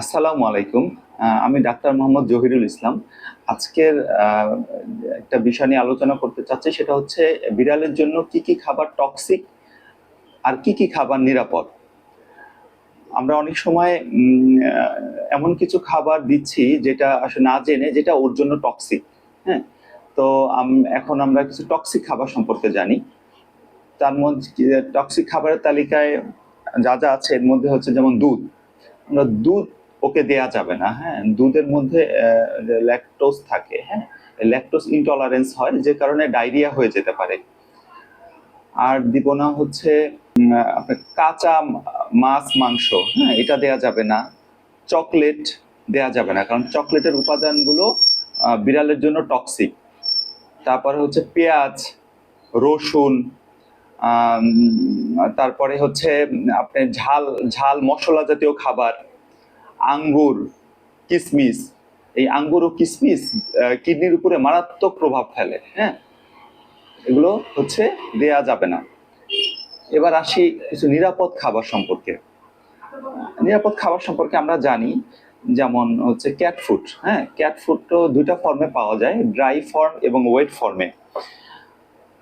আসসালামু আলাইকুম। আমি ডাক্তার মোহাম্মদ জহিরুল ইসলাম। আজকের একটা বিষয় নিয়ে আলোচনা করতে চাচ্ছি, সেটা হচ্ছে বিড়ালের জন্য কি কি খাবার টক্সিক আর কি কি খাবার নিরাপদ। আমরা অনেক সময় এমন কিছু খাবার দিচ্ছি যেটা আসলে না জেনে যেটা ওর জন্য টক্সিক হ্যাঁ? তো এখন আমরা কিছু টক্সিক খাবার সম্পর্কে জানি। তার মধ্যে টক্সিক খাবারের তালিকায় যা যা আছে, এর মধ্যে হচ্ছে যেমন দুধ। আমরা দুধ ওকে দেয়া যাবে না হ্যাঁ? দুধের মধ্যে ল্যাকটোজ থাকে হ্যাঁ? ল্যাকটোজ ইনটলারেন্স হয়, যে কারণে ডায়রিয়া হয়ে যেতে পারে। আর দিব না হচ্ছে কাঁচা মাছ, মাংস হ্যাঁ? এটা দেয়া যাবে না। চকলেট দেয়া যাবে না, কারণ চকলেটের উপাদানগুলো বিড়ালের জন্য টক্সিক তারপরে হচ্ছে পেঁয়াজ, রসুন তারপরে হচ্ছে আপনার ঝাল ঝাল মশলা জাতীয় খাবার আঙ্গুর, কিসমিস, এই আঙ্গুর ও কিসমিস কিডনির উপরে মারাত্মক প্রভাব ফেলে হ্যাঁ? এগুলো হচ্ছে, দেয়া যাবে না। এবার আসি কিছু নিরাপদ খাবার সম্পর্কে। নিরাপদ খাবার সম্পর্কে আমরা জানি, যেমন হচ্ছে ক্যাট ফুড হ্যাঁ? ক্যাট ফুড তো দুইটা ফর্মে পাওয়া যায় ড্রাই ফর্ম এবং ওয়েট ফর্মে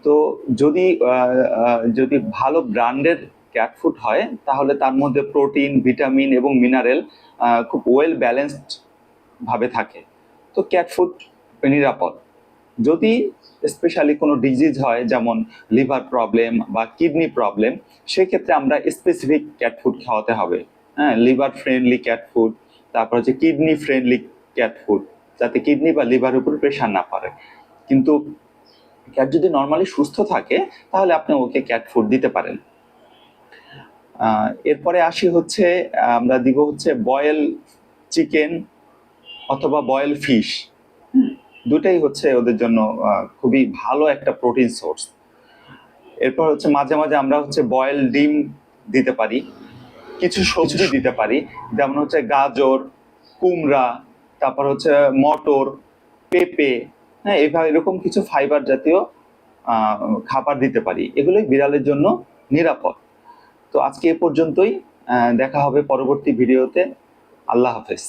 তো যদি যদি ভালো ব্র্যান্ডের ক্যাট ফুড হয়, তাহলে তার মধ্যে প্রোটিন ভিটামিন এবং মিনারেল খুব ওয়েল ব্যালেন্সড ভাবে থাকে। তো ক্যাট ফুড নিরাপদ। যদি স্পেশালি কোনো ডিজিজ হয়, যেমন লিভার প্রবলেম বা কিডনি প্রবলেম সেক্ষেত্রে আমরা স্পেসিফিক ক্যাট ফুড খাওয়াতে হবে। হ্যাঁ লিভার ফ্রেন্ডলি ক্যাট ফুড তারপর হচ্ছে কিডনি ফ্রেন্ডলি ক্যাট ফুড যাতে কিডনি বা লিভার উপর প্রেশার না পড়ে। কিন্তু ক্যাট যদি নর্মালি সুস্থ থাকে, তাহলে আপনি ওকে ক্যাট ফুড দিতে পারেন। এরপরে আসি হচ্ছে আমরা দিব হচ্ছে বয়েল চিকেন অথবা বয়েল ফিশ দুটাই হচ্ছে ওদের জন্য খুবই ভালো একটা প্রোটিন সোর্স এরপর হচ্ছে মাঝে মাঝে আমরা হচ্ছে বয়েল ডিম দিতে পারি কিছু সবজি দিতে পারি যেমন হচ্ছে গাজর কুমড়া তারপর হচ্ছে মটর পেঁপে হ্যাঁ এভাবে এরকম কিছু ফাইবার জাতীয় খাবার দিতে পারি। এগুলোই বিড়ালের জন্য নিরাপদ। তো আজকে এ পর্যন্তই দেখা হবে পরবর্তী ভিডিওতে। আল্লাহ হাফেজ।